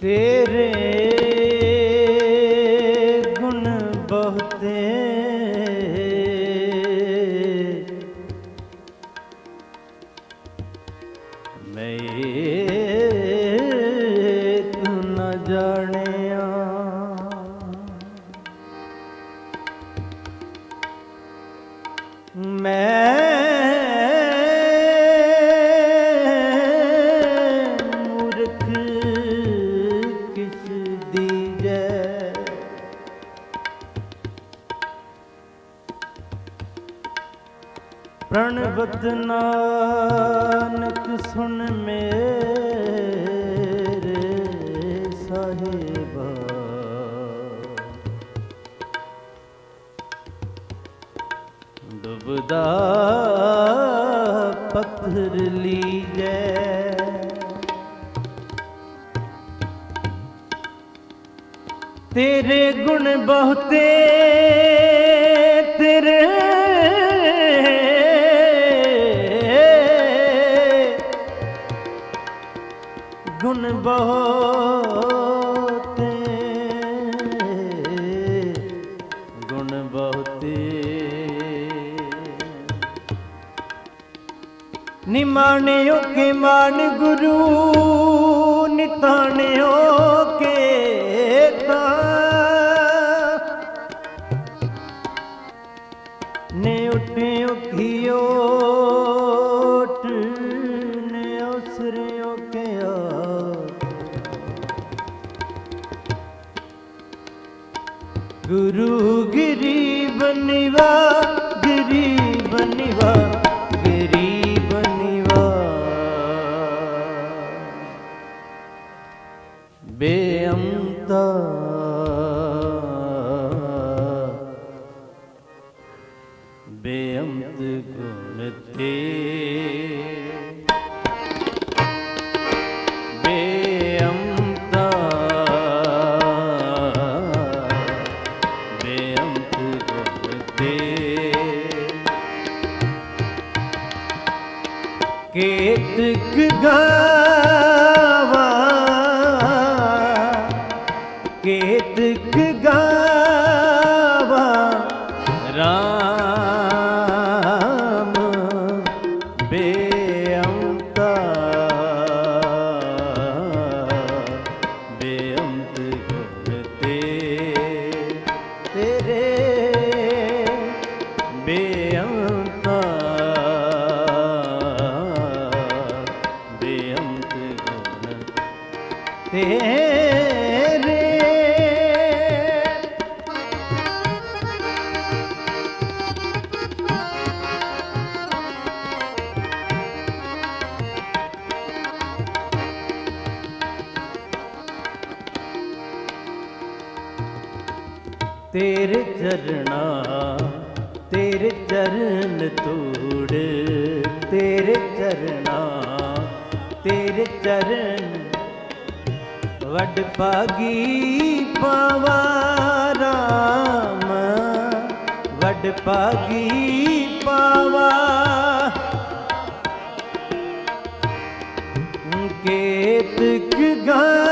ਤੇਰੇ ਪ੍ਰਣਵਤ ਨਾਨਕ ਸੁਣ ਮੇਰੇ ਸਾਹਿਬਾ। ਡੁੱਬਦਾ ਪੱਥਰ ਲੀਜੈ। ਤੇਰੇ ਗੁਣ ਬਹੁਤੇ ਬਹੁਤੇ ਗੁਣ ਬਹੁਤੇ। ਨਿਮਾਣਿਓ ਕੇ ਮਾਨ ਗੁਰੂ ਨਿਤਾਣਿਓ ਕੇਤਕ ਗਾਵਾ ਤੇਰੇ ਚਰਨ ਤੂੜ, ਤੇਰੇ ਚਰਣਾ ਤੇਰੇ ਚਰਨ ਵੱਡ ਭਾਗੀ ਪਾਵਾ ਰਾਮ। ਵੱਡ ਭਾਗੀ ਪਾਵਾ ਕੇਤਕ ਗਾਵਾ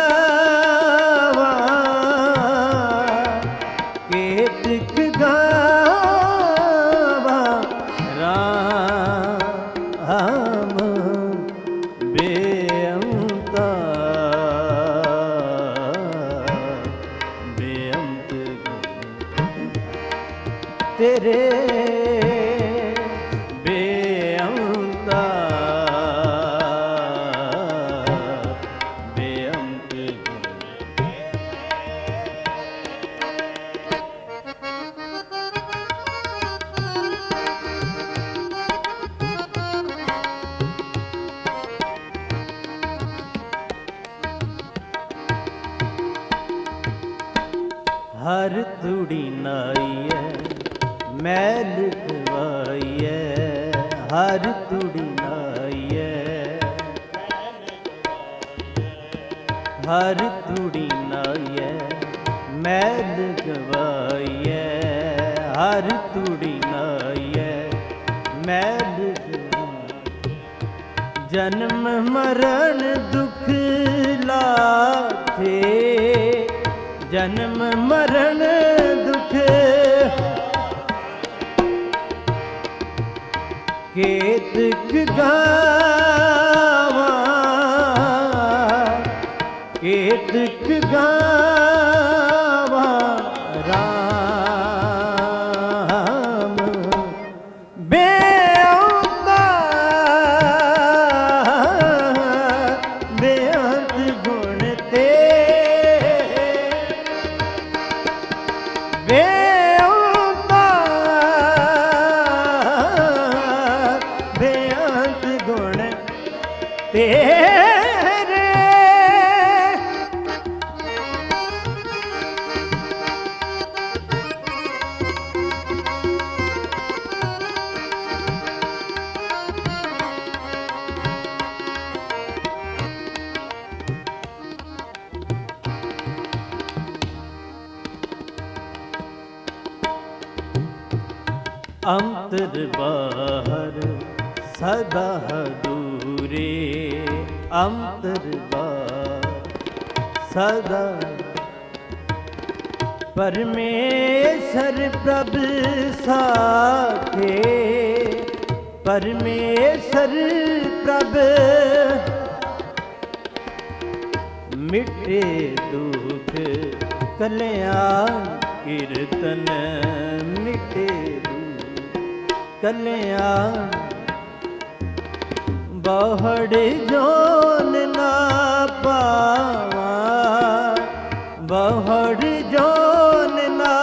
ਕੇਤਕ ਗਾਵਾ ਅੰਤਰ ਬਾਹਰ ਸਦਾ ਹਦੂਰੇ, ਅੰਤਰ ਬਾਹਰ ਸਦਾ। ਪਰਮੇਸ਼ਰ ਪ੍ਰਭ ਸਾਖੇ, ਪਰਮੇਸ਼ਰ ਪ੍ਰਭ ਮਿਟੇ ਦੁਖ, ਕਲਿਆਣ ਕੀਰਤਨ। ਕਲਿਆ ਬਹੜ ਜੋਨ ਨਾ ਪਾਵਾ। ਬਹੁੜ ਜੋਨ ਨਾ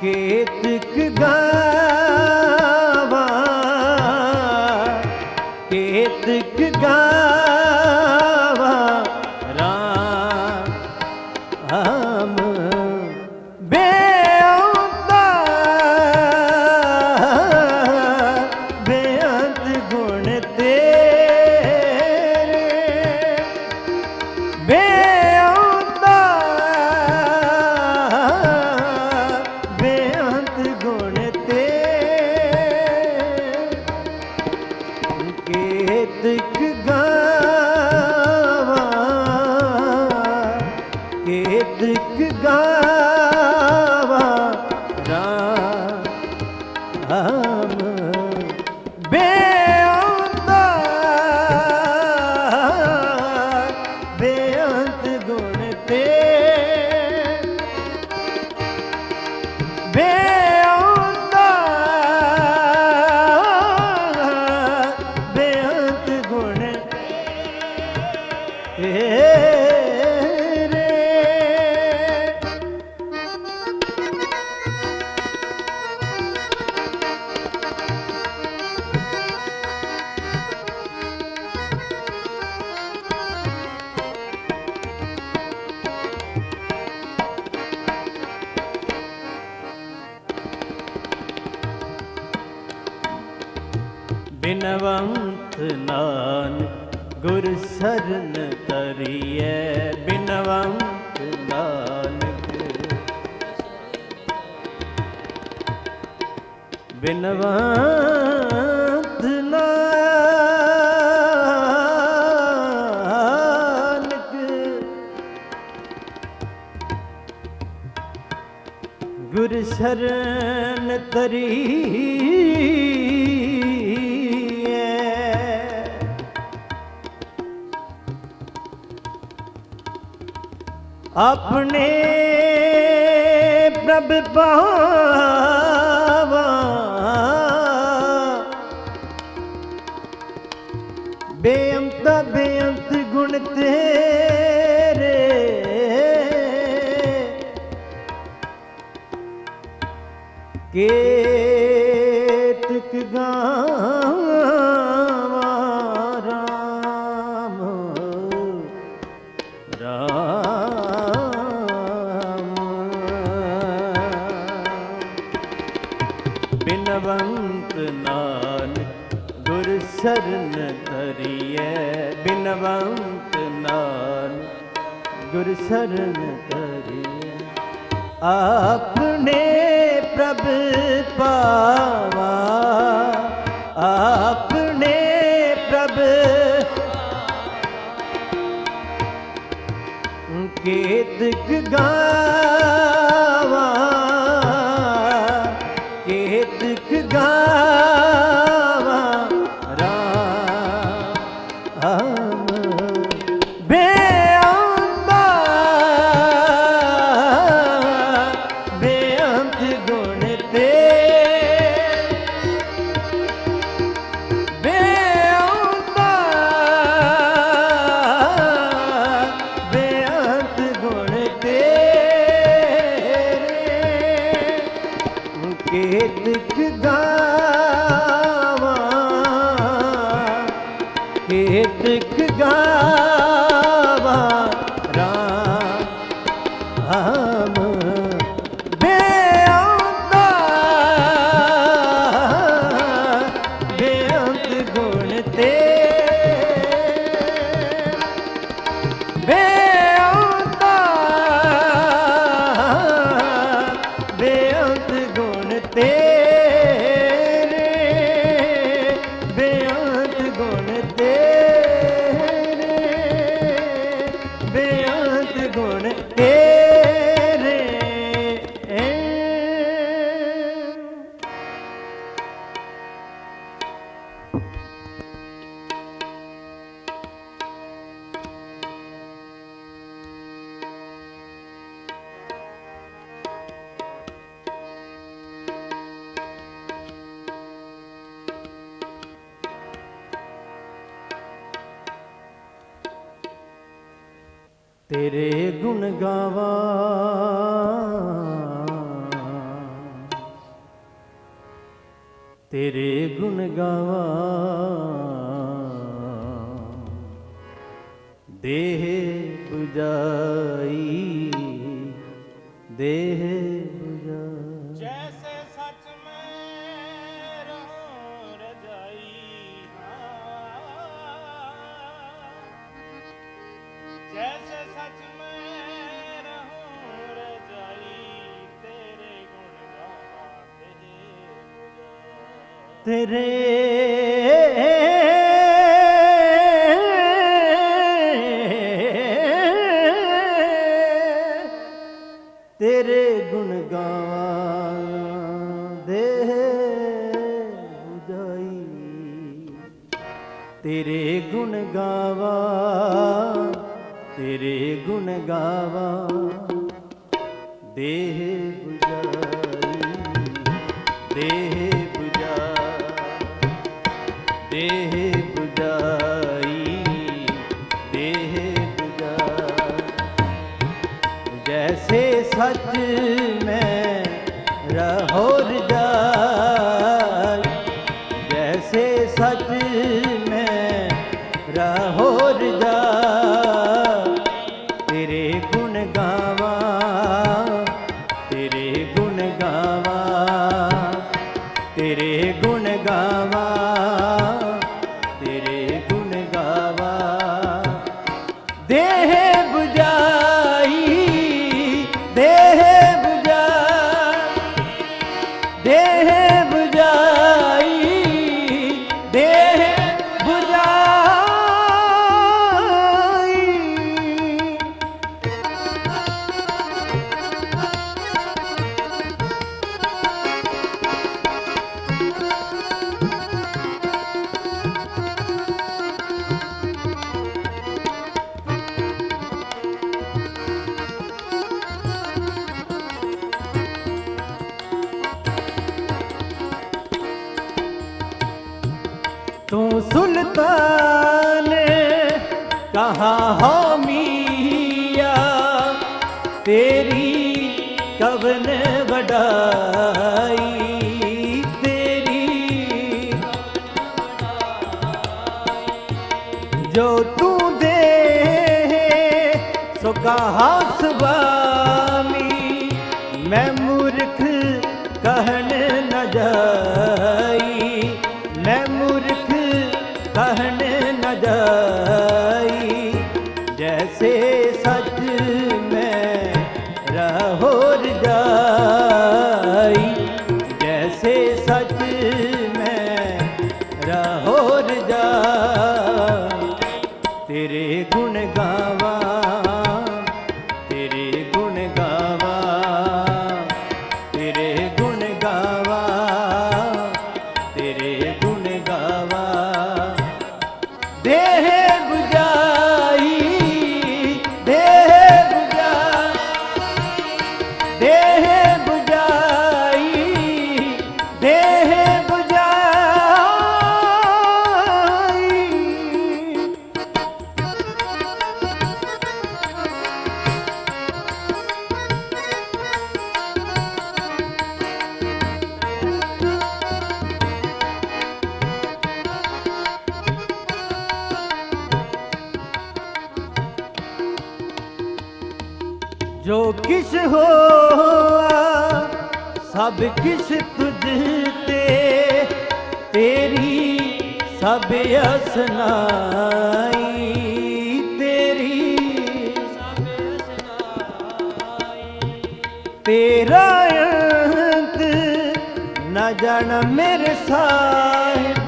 ਕੇਤਕ ਗਾਵਾ। ਕੇਤਕ ਗਾਵਾ ਸ਼ਰਨ ਤਰੀਐ ਆਪਣੇ ਪ੍ਰਭ ਪਾਵਾ ਬੇਅੰਤ ਬੇਅੰਤ ਗੁਣ ਤੇ ਕੇਤਕ ਗਾਵਾ ਰਾਮ ਰਾਮ। ਬਿਨਵੰਤ ਨਾਨਕ ਗੁਰ ਸਰਨ ਧਰਿਐ ਬਿਨਵੰਤ ਨਾਨਕ ਗੁਰ ਸਰਨ ਆਪਣੇ ਪ੍ਰਭ ਪਾਵਾ ਆਪਣੇ ਪ੍ਰਭ ਕੇਤਕ ਗਾ ਤੇਰੇ ਗੁਣ ਗਾਵਾ। ਤੇਰੇ ਗੁਣ ਗਾਵਾ। ਦੇਹ ਪੁਜਾ ਤੇਰੇ ਤੇਰੇ ਗੁਣ ਗਾਵਾਂ ਦੇ ਜਾਈ। ਤੇਰੇ ਗੁਣ ਗਾਵਾਂ ਤੇਰੇ ਗੁਣ ਗਾਵਾਂ। ਦੇਹ ਹੋਰ ਜਾ तू सुल्तान कहाँ हो मिया तेरी कवन बड़ाई तेरी जो तू दे सो कहाँ ਸਭ ਅਸਨਾਈ ਤੇਰੀ। ਸਭ ਅਸਨਾਈ ਤੇਰਾ ਅੰਤ ਨਾ ਜਾਣ ਮੇਰੇ ਸਾਹਿਬ।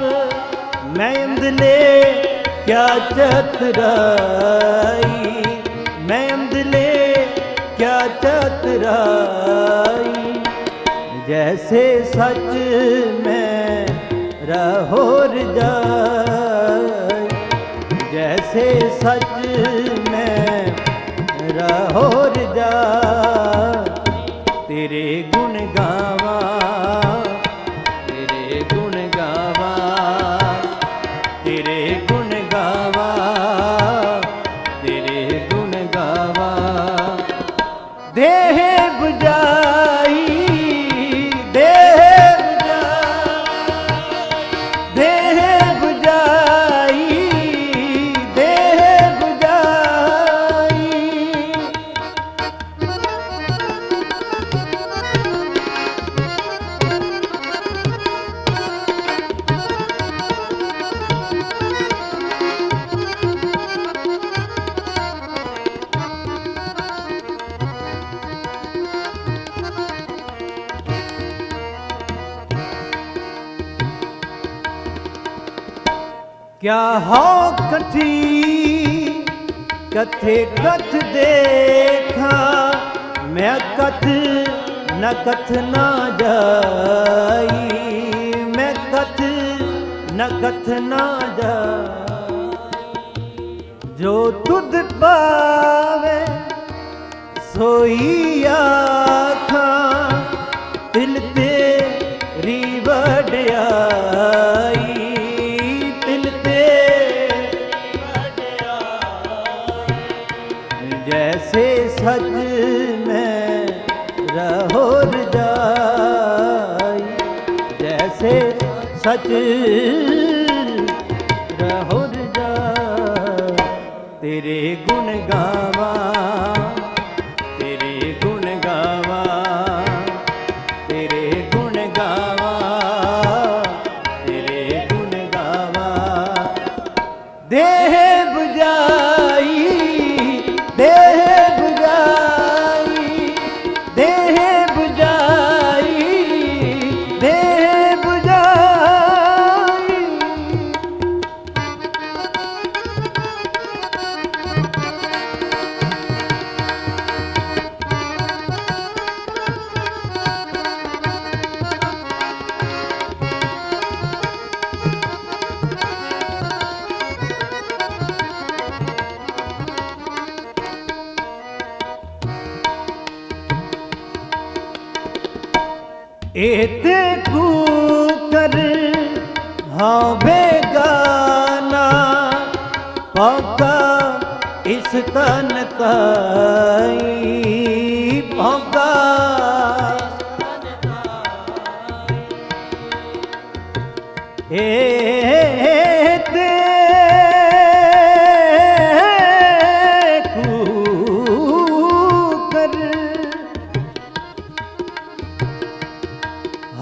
ਮੈਂ ਅੰਦਲੇ ਕਿਆ ਚਤਰਾਈ ਮੈਂ ਅੰਦਲੇ ਕਿਆ ਚਤਰਾਈ ਜੈਸੇ ਸੱਚ ਮੈਂ रहो जाए जैसे सच में रहो ਇੱਥੇ ਕਥ ਦੇਖਾ। ਮੈਂ ਕਥ ਨ ਕਥ ਨਾ ਜਾਈ। ਮੈਂ ਕਥ ਨ ਕਥ ਨਾ ਜਾਈ। ਜੋ ਤੁਧ ਪਾਵੇ, ਸੋਈ ਆਖਾਂ। ਤਿਲ ਸਚ ਰਹੋ ਰਜਾਈ ਤੇਰੇ ਗੁਣ ਗਾਵਾ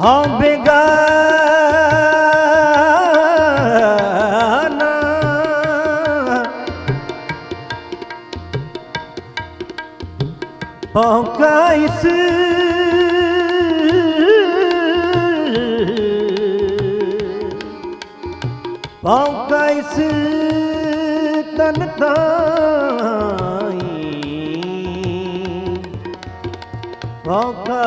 ਹਾਂ ਬੇਗਾਨਾ। ਪੌਕਾ ਇਸ ਪੌਕਾ ਇਸ ਤਨ ਤਾਈ। ਪੌਕਾ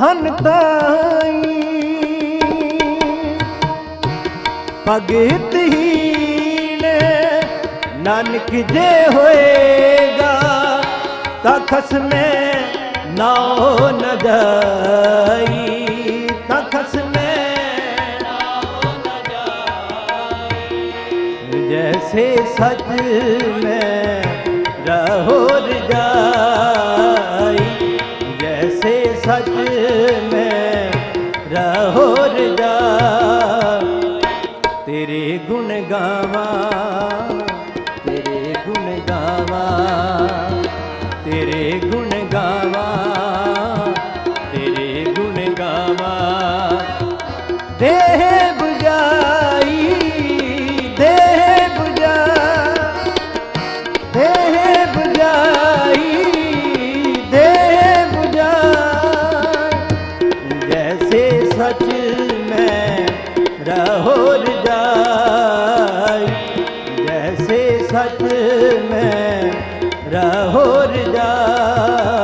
ਧਨ ਤਾਈ। ਭਗਤ ਹੀਣ ਨਾਨਕ ਜੇ ਹੋਏਗਾ ਤਾਂ ਖਸਮੇ ਨਾਉ ਨ ਜਾਈ। ਤਾਂ ਖਸਮੇ ਨਾਉ ਨ ਜਾਈ। ਜੈਸੇ ਸੱਚ ভোর যায়।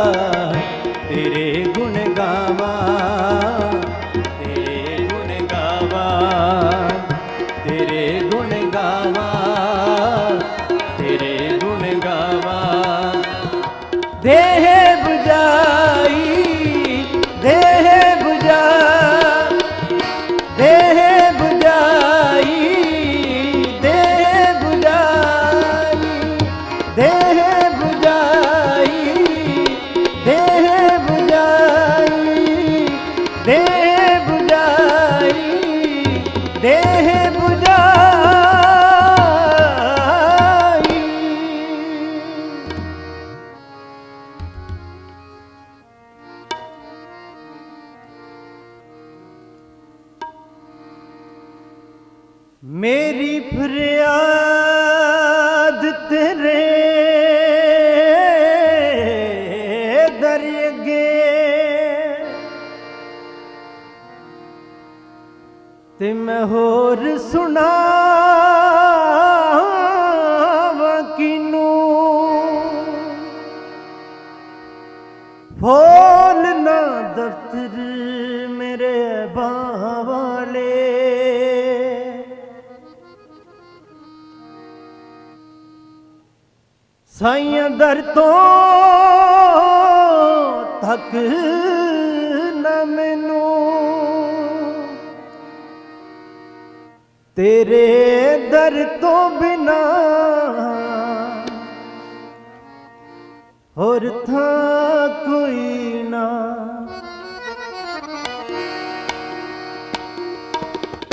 ਮੇਰੀ ਫਰਿਆਦ ਤੇਰੇ ਦਰਗੇ ਤੇ ਮੈਂ ਹੋ ਸਾਈਆਂ ਦਰ ਤੋਂ ਤੱਕ ਨਾ ਮੈਨੂੰ। ਤੇਰੇ ਦਰ ਤੋਂ ਬਿਨਾ ਹੋਰ ਥਾਂ ਕੋਈ ਨਾ।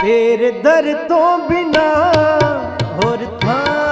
ਤੇਰੇ ਦਰ ਤੋਂ ਬਿਨਾ ਹੋਰ ਥਾਂ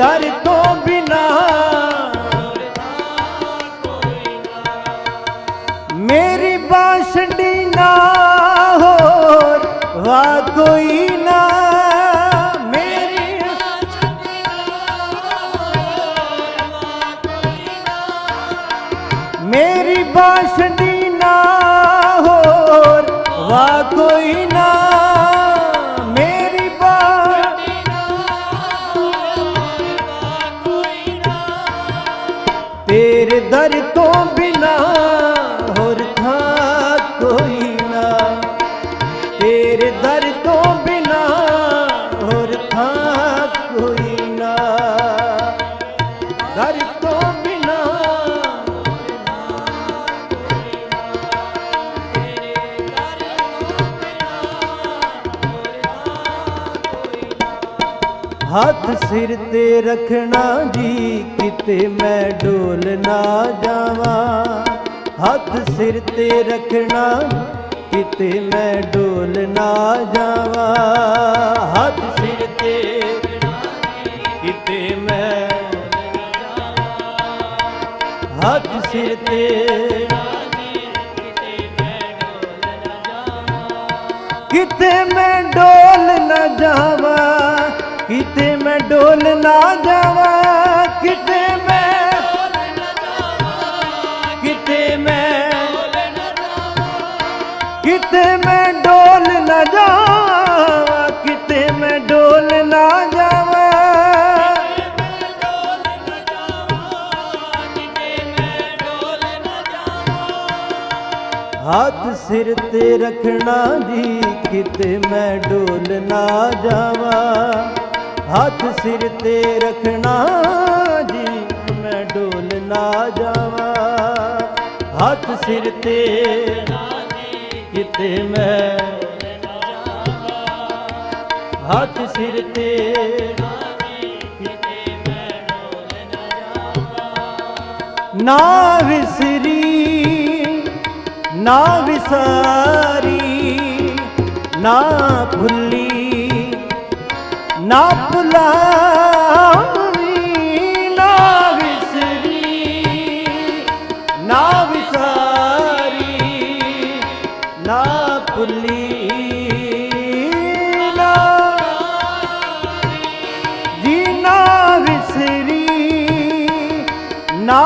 दर तो बिना। मेरी बासडी ना हो वा कोई ਹੱਥ ਸਿਰ ਤੇ ਰੱਖਣਾ ਜੀ, ਕਿਤੇ ਮੈਂ ਡੋਲ ਨਾ ਜਾਵਾਂ। ਹੱਥ ਸਿਰ ਤੇ ਰੱਖਣਾ, ਕਿਤੇ ਮੈਂ ਡੋਲ ਨਾ ਜਾਵਾਂ। ਹੱਥ ਸਿਰ ਤੇ ਕਿਤੇ ਮੈਂ ਹੱਥ ਸਿਰ ਤੇ ਕਿਤੇ ਮੈਂ ਡੋਲ ਨਾ ਜਾਵਾਂ। ਕਿਤੇ ਮੈਂ ਡੋਲ ਨਾ ਜਾਵਾਂ, ਕਿਤੇ ਮੈਂ ਕਿਤੇ ਮੈਂ ਕਿਤੇ ਮੈਂ ਡੋਲ ਨਾ ਜਾਵਾਂ, ਕਿਤੇ ਮੈਂ ਡੋਲ ਨਾ ਜਾਵਾਂ। ਹੱਥ ਸਿਰ ਤੇ ਰੱਖਣਾ ਜੀ, ਕਿਤੇ ਮੈਂ ਡੋਲ ਨਾ ਜਾਵਾਂ। ਹੱਥ ਸਿਰ ਤੇ ਰੱਖਣਾ ਜੀ, ਮੈਂ ਡੋਲ ਨਾ ਜਾਵਾਂ। ਹੱਥ ਸਿਰ ਤੇ ਕਿਤੇ ਮੈਂ ਹੱਥ ਸਿਰ ਤੇ ਨਾ ਵਿਸਰੀ, ਨਾ ਵਿਸਾਰੀ, ਨਾ ਭੁੱਲੀ, ਨਾ ਨਾ ਨਾ ਵਿਸਾਰੀ ਨਾ ਭੁੱਲੀ ਨਾ ਜੀ ਨਾ ਵਿਸਰੀ ਨਾ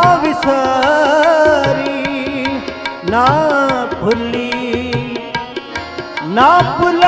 ਨਾ ਭੁੱਲੀ